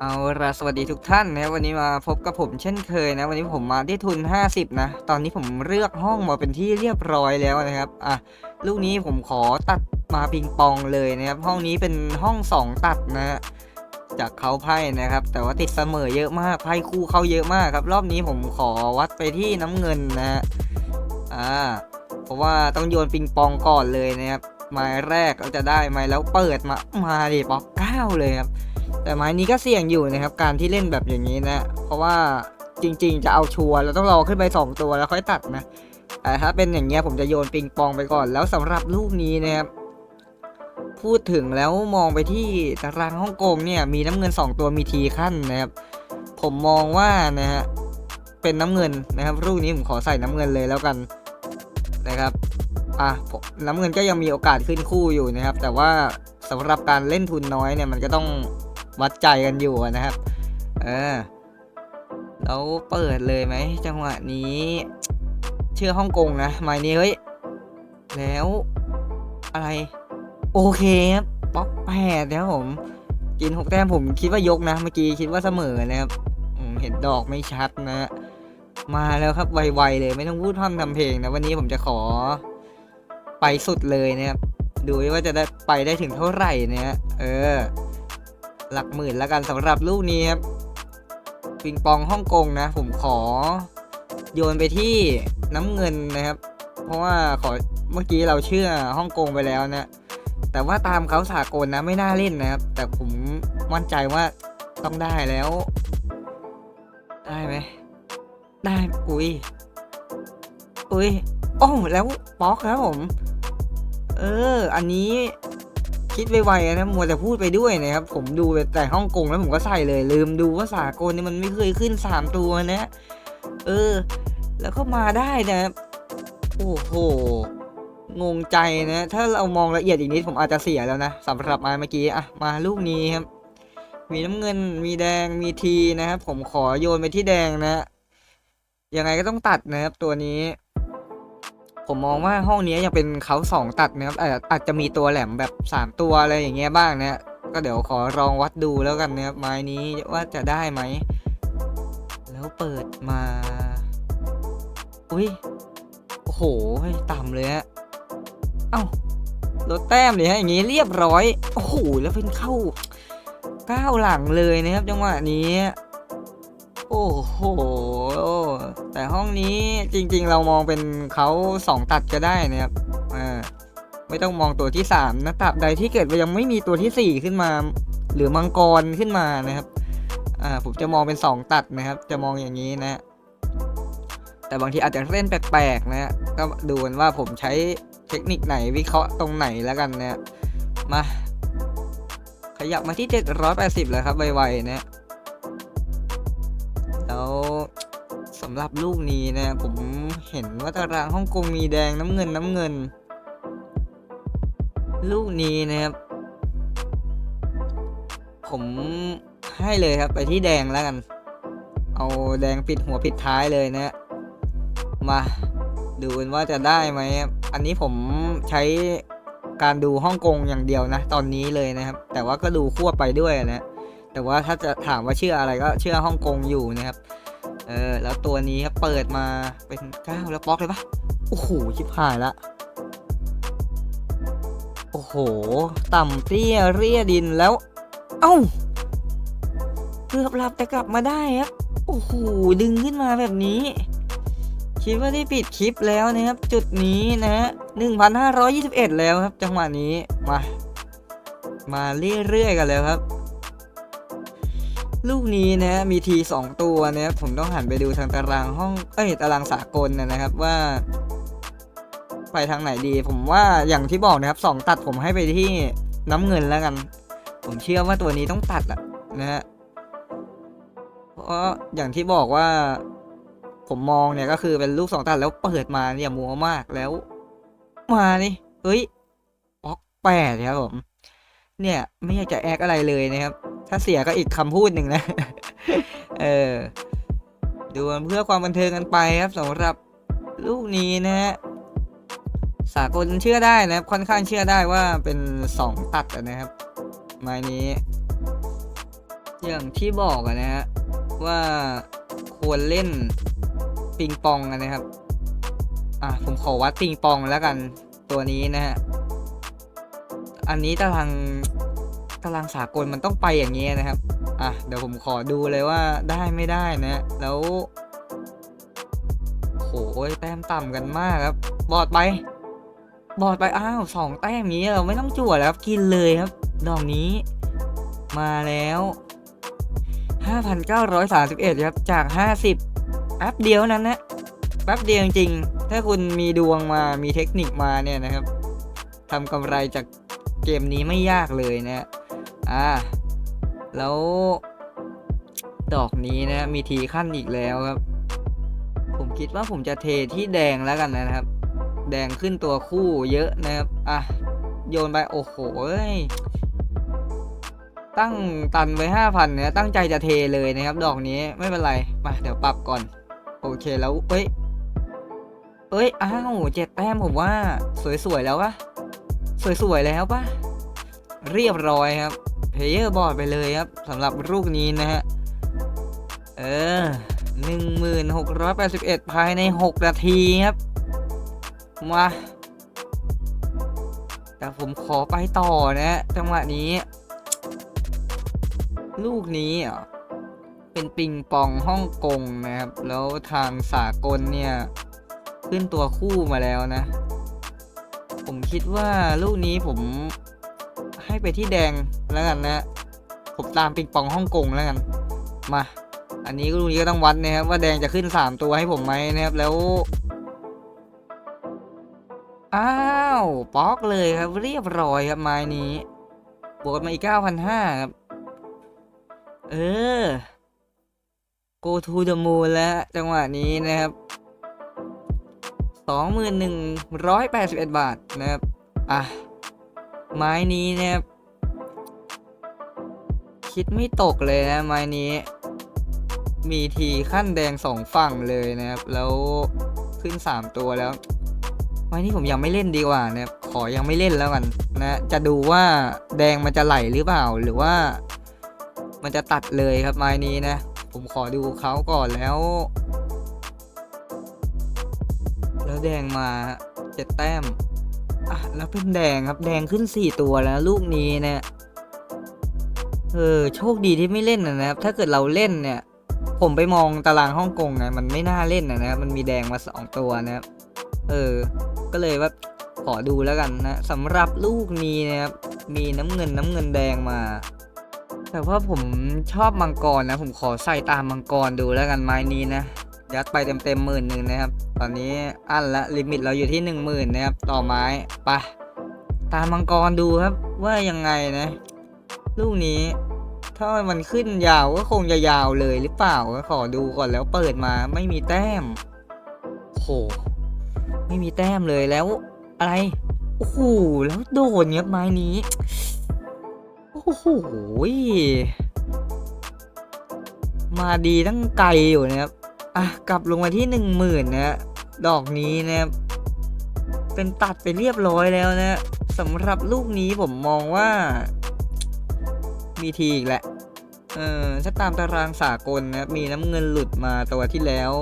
เอาละสวัสดีทุกท่านนะวันนี้มาพบกับผมเช่นเคยนะ วันนี้ผมมาที่ทุน 50 นะ ตอนนี้ผมเลือกห้องมาเป็นที่เรียบร้อยแล้วนะครับอะลูกนี้ผมขอตัดมาปิงปองเลยนะครับ ห้องนี้เป็นห้อง 2 ตัดนะ จากเขาไพ่นะครับ แต่ว่าติดเสมอเยอะมากไพ่คู่เขาเยอะมากครับ รอบนี้ผมขอวัดไปที่น้ำเงินนะฮะอ่าเพราะว่าต้องโยนปิงปองก่อนเลยนะครับไม้แรกเราจะได้ไม้แล้วเปิดมามาดิป๊อกเก้าเลยครับ แต่ไม้นี้ก็เสี่ยงอยู่นะครับ การที่เล่นแบบอย่างนี้นะ เพราะว่าจริง ๆ จะเอาชัวร์เราต้องรอขึ้นไป 2 ตัวแล้วค่อยตัดนะแต่ถ้าเป็นอย่างเงี้ยผมจะโยนปิงปองไปก่อน แล้วสำหรับลูกนี้นะครับพูดถึงแล้วมองไปที่ตารางฮ่องกงเนี่ยมีน้ำเงิน 2 ตัวมีทีขั้นนะครับ ผมมองว่านะฮะเป็นน้ำเงินนะครับลูกนี้ผมขอใส่น้ำเงินเลยแล้วกันนะครับอะน้ำเงินก็ยังมีโอกาสขึ้นคู่อยู่นะครับ แต่ว่าสำหรับการเล่นทุนน้อยเนี่ยมันก็ต้อง วัดใจกันอยู่นะครับ เออแล้วเปิดเลยไหมจังหวะนี้ เชื่อฮ่องกงนะไม้นี้เฮ้ย แล้ว อะไร โอเคครับป๊อกแปดนะครับผม กินหกแต้มผมคิดว่ายกนะเมื่อกี้คิดว่าเสมอนะครับเห็นดอกไม่ชัดนะมาแล้วครับไวๆเลยไม่ต้องพูดพร่ำทำเพลงนะวันนี้ผมจะขอ ไปสุดเลยนะครับดูว่าจะได้ไปได้ถึงเท่าไหร่นะเออ หลักหมื่นแล้วกันสำหรับลูกนี้ครับปิงปองฮ่องกงนะ ผมขอ โยนไปที่น้ำเงินนะครับ เพราะว่าขอเมื่อกี้เราเชื่อฮ่องกงไปแล้วนะ แต่ว่าตามเขาสากลนะไม่น่าเล่นนะครับ แต่ผมมั่นใจว่าต้องได้แล้ว ได้ไหมได้อุ้ยอุ้ยโอ้แล้วป๊อกครับผม เออ อันนี้ คิดไวๆนะมัวแต่พูดไปด้วยนะครับ ผมดูแต่ฮ่องกงแล้วผมก็ใส่เลย ลืมดูว่าสากลนี่มันไม่เคยขึ้นสามตัวนะ เออ แล้วก็มาได้นะโอ้โหงงใจนะ ถ้าเรามองละเอียดอีกนิดผมอาจจะเสียแล้วนะสำหรับม้เมื่อกี้อะมาลูกนี้ครับ มีน้ำเงินมีแดงมีทีนะครับ ผมขอโยนไปที่แดงนะยังไงก็ต้องตัดนะครับตัวนี้ ผมมองว่าห้องนี้ยังเป็นเขาสองตัดนะครับอาจอาจจะมีตัวแหลมแบบสามตัวอะไรอย่างเงี้ยบ้างนะก็เดี๋ยวขอลองวัดดูแล้วกันนะครับไม้นี้ว่าจะได้ไหม แล้วเปิดมา อุ้ยโอ้โหต่ำเลยฮะเอ้าลดแต้มเลยฮะอย่างงี้เรียบร้อย โอ้โหแล้วเป็นเข้าก้าวหลังเลยนะครับจังหวะนี้ โอ้โห ห้องนี้จริงๆ เรามองเป็นเขาสองตัดก็ได้นะครับอ่าไม่ต้องมองตัวที่สามนะตราบใดที่เกิดยังไม่มีตัวที่สี่ขึ้นมา หรือมังกรขึ้นมานะครับอ่าผมจะมองเป็นสองตัดนะครับ จะมองอย่างนี้นะ แต่บางทีอาจจะเล่นแปลกๆนะก็ดูกันว่าผมใช้เทคนิคไหนวิเคราะห์ตรงไหนแล้วกันนะมาขยับมาที่ 780 แล้วครับไวๆนะ สำหรับลูกนี้นะ ผมเห็นว่าตารางฮ่องกงมีแดงน้ำเงินน้ำเงิน ลูกนี้นะครับ ผมให้เลยครับไปที่แดงแล้วกัน เอาแดงปิดหัวปิดท้ายเลยนะ มาดูกันว่าจะได้ไหมครับอันนี้ผมใช้การดูฮ่องกงอย่างเดียวนะ ตอนนี้เลยนะครับ แต่ว่าก็ดูควบไปด้วยนะแต่ว่าถ้าจะถามว่าเชื่ออะไรก็เชื่อฮ่องกงอยู่นะครับ เออ แล้วตัวนี้ครับเปิดมาเป็นเก้าแล้วบล็อกเลยปะโอ้โหชิบหายละ โอ้โห ต่ำเตี้ยเรียดินแล้ว เอ้าเกือบหลับแต่กลับมาได้ครับ โอ้โห ดึงขึ้นมาแบบนี้ คิดว่าได้ปิดคลิปแล้วนะครับ จุดนี้นะฮะ1,521 แล้วครับ จังหวะนี้ มา มาเรื่อยๆกันแล้วครับ ลูกนี้นะมีทีสองตัวนะผมต้องหันไปดูทางตารางห้องเอ้ยตารางสากลนะนะครับว่าไปทางไหนดี ผมว่าอย่างที่บอกนะครับสองตัดผมให้ไปที่น้ำเงินแล้วกัน ผมเชื่อว่าตัวนี้ต้องตัดอะนะฮะเพราะอย่างที่บอกว่า ผมมองเนี่ยก็คือเป็นลูกสองตัดแล้วเปิดมาเนี่ยมัวมากแล้ว มานี่เฮ้ยบล็อกแปดครับผม เนี่ยไม่อยากจะแอกอะไรเลยนะครับ ถ้าเสียก็อีกคำพูดหนึ่งนะ เออ ดูเพื่อความบันเทิงกันไปครับสำหรับลูกนี้นะฮะสากลเชื่อได้นะครับค่อนข้างเชื่อได้ว่าเป็นสองตัดนะครับไม้นี้ อย่างที่บอกนะฮะว่าควรเล่นปิงปองนะครับ อะผมขอวัดปิงปองแล้วกันตัวนี้นะฮะ อันนี้ตาราง ตารางสากลมันต้องไปอย่างนี้นะครับ อะเดี๋ยวผมขอดูเลยว่าได้ไม่ได้นะ แล้วโหยแต้มต่ำกันมากครับ บอดไป บอดไป อ้าวสองแต้มนี้เราไม่ต้องจั่วแล้วครับ กินเลยครับ ดอกนี้ มาแล้ว 5,931 ครับ จาก 50แป๊บเดียวนั้นนะแป๊บเดียวจริงๆ ถ้าคุณมีดวงมา มีเทคนิคมาเนี่ยนะครับทำกำไรจากเกมนี้ไม่ยากเลยนะ อ่า แล้ว ดอกนี้นะมีทีขั้นอีกแล้วครับ ผมคิดว่าผมจะเทที่แดงแล้วกันนะครับ แดงขึ้นตัวคู่เยอะนะครับ อะ โยนไป โอ้โห้ยตั้งตันไว้ห้าพันเนี่ยตั้งใจจะเทเลยนะครับ ดอกนี้ไม่เป็นไร มา เดี๋ยวปรับก่อน โอเคแล้วเอ้ย เอ้ย อ้าวเจ็ดแต้มผมว่า สวยๆแล้วปะสวยๆแล้วปะเรียบร้อยครับ เพเยอร์บอร์ดไปเลยครับสำหรับลูกนี้นะฮะ เออหนึ่งหมื่นหกร้อยแปดสิบเอ็ดภายในหกนาทีครับ มา แต่ผมขอไปต่อนะฮะจังหวะนี้ ลูกนี้อะเป็นปิงปองฮ่องกงนะครับ แล้วทางสากลเนี่ย ขึ้นตัวคู่มาแล้วนะ ผมคิดว่าลูกนี้ผม ไปที่แดงแล้วกันนะผมตามปิงปองฮ่องกงแล้วกันมา อันนี้ลูกนี้ก็ต้องวัดนะครับว่าแดงจะขึ้นสามตัวให้ผมไหมนะครับแล้วอ้าวป๊อกเลยครับเรียบร้อยครับไม้นี้บวกมาอีกเก้าพันห้าครับเออ go to the moon แล้วจังหวะนี้นะครับ21,181บาทนะครับ อะ ไม้นี้นะครับ คิดไม่ตกเลยนะไม้นี้ มีทีขั้นแดงสองฝั่งเลยนะครับ แล้วขึ้น3ตัวแล้ว ไม้นี้ผมยังไม่เล่นดีกว่านะครับขอยังไม่เล่นแล้วกันนะจะดูว่าแดงมันจะไหลหรือเปล่าหรือว่า มันจะตัดเลยครับไม้นี้นะ ผมขอดูเขาก่อนแล้ว แล้วแดงมาเจ็ดแต้มอะแล้วเป็นแดงครับแดงขึ้นสี่ตัวแล้วลูกนี้เนะี่ย เออโชคดีที่ไม่เล่นนะครับ ถ้าเกิดเราเล่นเนี่ย ผมไปมองตารางฮ่องกงไงมันไม่น่าเล่นนะนะครับมันมีแดงมาสองตัวนะครับเออ ก็เลยว่าขอดูแล้วกันนะสำหรับลูกนี้นะครับมีน้ำเงินน้ำเงินแดงมา แต่ว่าผมชอบมังกรนะ ผมขอใส่ตามมังกรดูแล้วกันไม้นี้นะยัดไปเต็มเต็มหมื่นหนึ่งนะครับ ตอนนี้อั้นละลิมิตเราอยู่ที่หนึ่งหมื่นนะครับ ต่อไม้ไปตามมังกรดูครับว่ายังไงนะ ลูกนี้ ถ้ามันขึ้นยาวก็คงจะยาวเลยหรือเปล่าก็ขอดูก่อนแล้วเปิดมาไม่มีแต้มโหไม่มีแต้มเลยแล้ว อะไรโอ้โหแล้วโดนเงี้ยไม้นี้โอ้โหมาดีตั้งไกลอยู่นะครับอะกลับลงมาที่หนึ่งหมื่นนะฮะดอกนี้นะครับเป็นตัดไปเรียบร้อยแล้วนะสำหรับลูกนี้ผมมองว่า มีทีอีกแหละ เออถ้าตามตารางสากลนะครับมีน้ำเงินหลุดมาตัวที่แล้ว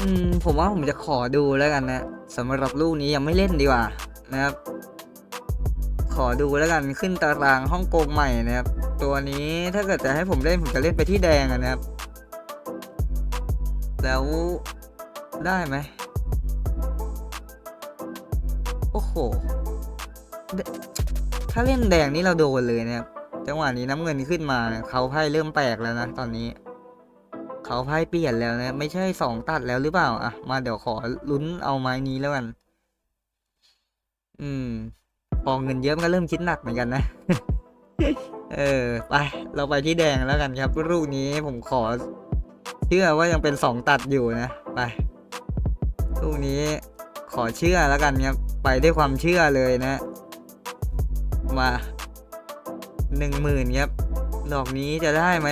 อืม ผมว่าผมจะขอดูแล้วกันนะสำหรับลูกนี้ยังไม่เล่นดีกว่านะครับ ขอดูแล้วกันขึ้นตารางฮ่องกงใหม่นะครับ ตัวนี้ถ้าเกิดจะให้ผมเล่นผมจะเล่นไปที่แดงนะครับ แล้วได้ไหมโอ้โห ถ้าเล่นแดงนี่เราโดนเลยนะครับ จังหวะนี้น้ำเงินขึ้นมาเนี่ยเขาไพ่เริ่มแปลกแล้วนะตอนนี้ เขาไพ่เปลี่ยนแล้วนะ ไม่ใช่สองตัดแล้วหรือเปล่าอะมาเดี๋ยวขอลุ้นเอาไม้นี้แล้วกัน อืมพอเงินเยอะมันก็เริ่มคิดหนักเหมือนกันนะ เออไปเราไปที่แดงแล้วกันครับลูกนี้ผมขอเชื่อว่ายังเป็นสองตัดอยู่นะไปลูกนี้ขอเชื่อแล้วกันครับไปด้วยความเชื่อเลยนะ มา หนึ่งหมื่นครับดอกนี้จะได้ไหม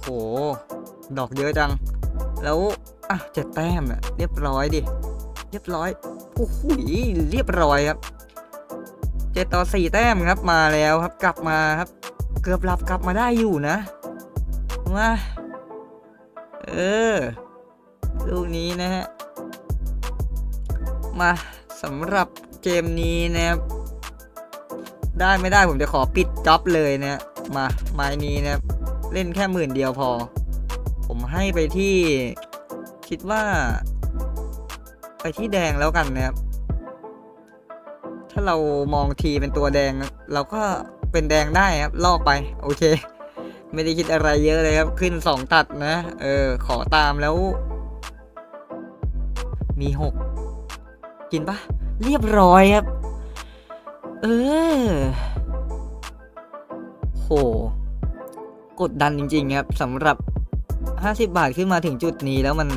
โห ดอกเยอะจัง แล้วอะเจ็ดแต้มอะเรียบร้อยดิ เรียบร้อยโอ้โหเรียบร้อยครับเจ็ดต่อสี่แต้มครับมาแล้วครับกลับมาครับ เกือบหลับกลับมาได้อยู่นะมาเออลูกนี้นะฮะมาสำหรับ เกมนี้นะครับ ได้ไม่ได้ผมจะขอปิดจ็อบเลยนะมาไม้นี้นะเล่นแค่หมื่นเดียวพอ ผมให้ไปที่คิดว่า ไปที่แดงแล้วกันนะครับ ถ้าเรามองทีเป็นตัวแดง เราก็เป็นแดงได้ครับลอกไป โอเค ไม่ได้คิดอะไรเยอะเลยครับ ขึ้นสองตัดนะ เออ ขอตามแล้ว มีหกกินปะ เรียบร้อยครับ เออ โห กดดันจริง ๆ ครับสำหรับ 50 บาทขึ้นมาถึงจุดนี้แล้วมัน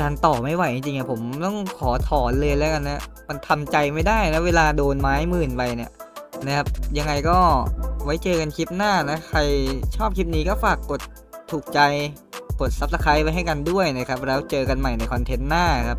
ดันต่อไม่ไหวจริงๆอะผมต้องขอถอนเลยแล้วกันนะ มันทำใจไม่ได้นะเวลาโดนไม้หมื่นไปเนี่ยนะครับ ยังไงก็ไว้เจอกันคลิปหน้านะ ใครชอบคลิปนี้ก็ฝากกดถูกใจ กด Subscribe ไว้ให้กันด้วยนะครับ แล้วเจอกันใหม่ในคอนเทนต์หน้าครับ